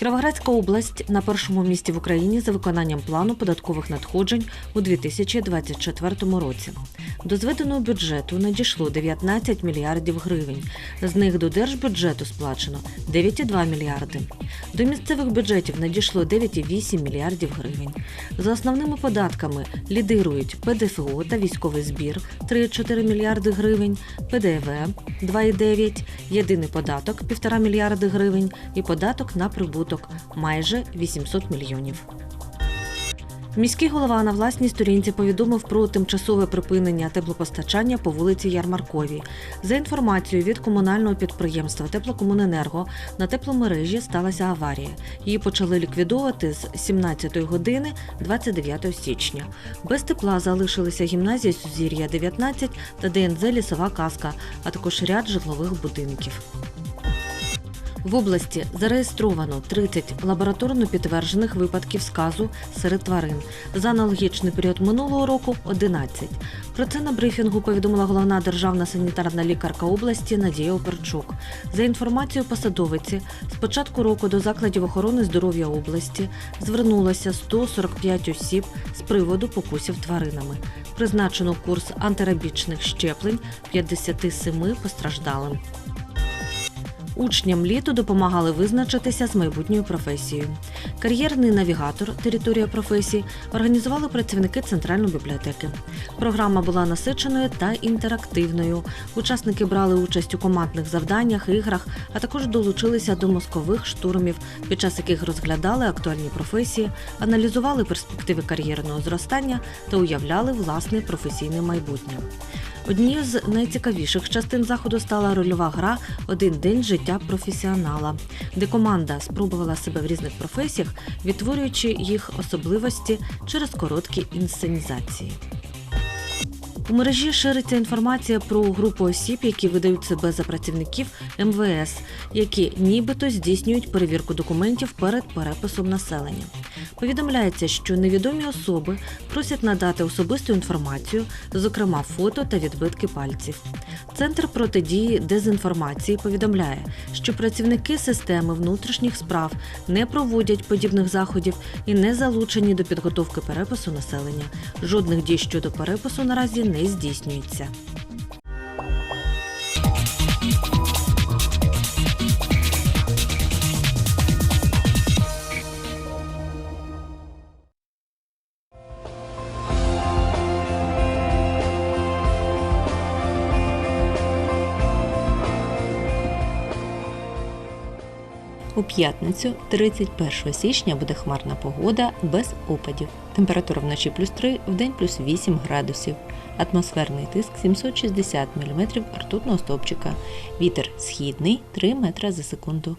Кіровоградська область на першому місці в Україні за виконанням плану податкових надходжень у 2024 році. До зведеного бюджету надійшло 19 мільярдів гривень. З них до держбюджету сплачено 9,2 мільярди. До місцевих бюджетів надійшло 9,8 мільярдів гривень. За основними податками лідирують ПДФО та військовий збір 3,4 мільярди гривень, ПДВ 2,9, єдиний податок 1,5 мільярди гривень і податок на прибуток майже 800 мільйонів. Міський голова на власній сторінці повідомив про тимчасове припинення теплопостачання по вулиці Ярмарковій. За інформацією від комунального підприємства Теплокомуненерго на тепломережі сталася аварія. Її почали ліквідовувати з 17 години 29 січня. Без тепла залишилися гімназія Сузір'я 19 та ДНЗ Лісова Казка, а також ряд житлових будинків. В області зареєстровано 30 лабораторно підтверджених випадків сказу серед тварин. За аналогічний період минулого року 11. Про це на брифінгу повідомила головна державна санітарна лікарка області Надія Оперчук. За інформацією посадовиці, з початку року до закладів охорони здоров'я області звернулося 145 осіб з приводу покусів тваринами. Призначено курс антирабічних щеплень 57 постраждалим. Учням літу допомагали визначитися з майбутньою професією. Кар'єрний навігатор, територія професії, організували працівники центральної бібліотеки. Програма була насиченою та інтерактивною. Учасники брали участь у командних завданнях, іграх, а також долучилися до мозкових штурмів, під час яких розглядали актуальні професії, аналізували перспективи кар'єрного зростання та уявляли власне професійне майбутнє. Однією з найцікавіших частин заходу стала рольова гра Один день життя професіонала, де команда спробувала себе в різних професіях, відтворюючи їх особливості через короткі інсценізації. У мережі шириться інформація про групу осіб, які видають себе за працівників МВС, які нібито здійснюють перевірку документів перед переписом населення. Повідомляється, що невідомі особи просять надати особисту інформацію, зокрема фото та відбитки пальців. Центр протидії дезінформації повідомляє, що працівники системи внутрішніх справ не проводять подібних заходів і не залучені до підготовки перепису населення. Жодних дій щодо перепису наразі не здійснюється. У п'ятницю, 31 січня, буде хмарна погода без опадів. Температура вночі плюс 3, вдень плюс 8 градусів. Атмосферний тиск 760 мм ртутного стовпчика. Вітер східний 3 метри за секунду.